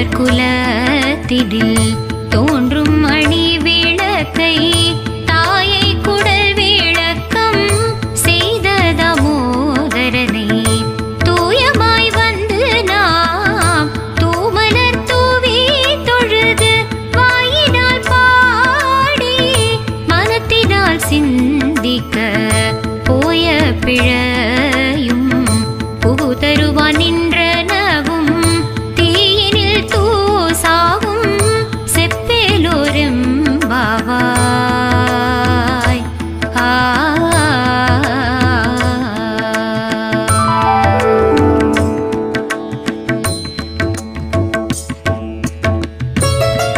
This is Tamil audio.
மலர் குலத்திடில் தோன்றும் அணி விளக்கை தாயை குடல் விளக்கம் செய்த தமோதரனை தூயமாய் வந்து நாம் தூமலர் தூவி தொழுது வாயினால் பாடி மனத்தினால் சிந்திக்க போய பிழையும் புகு தருவானின்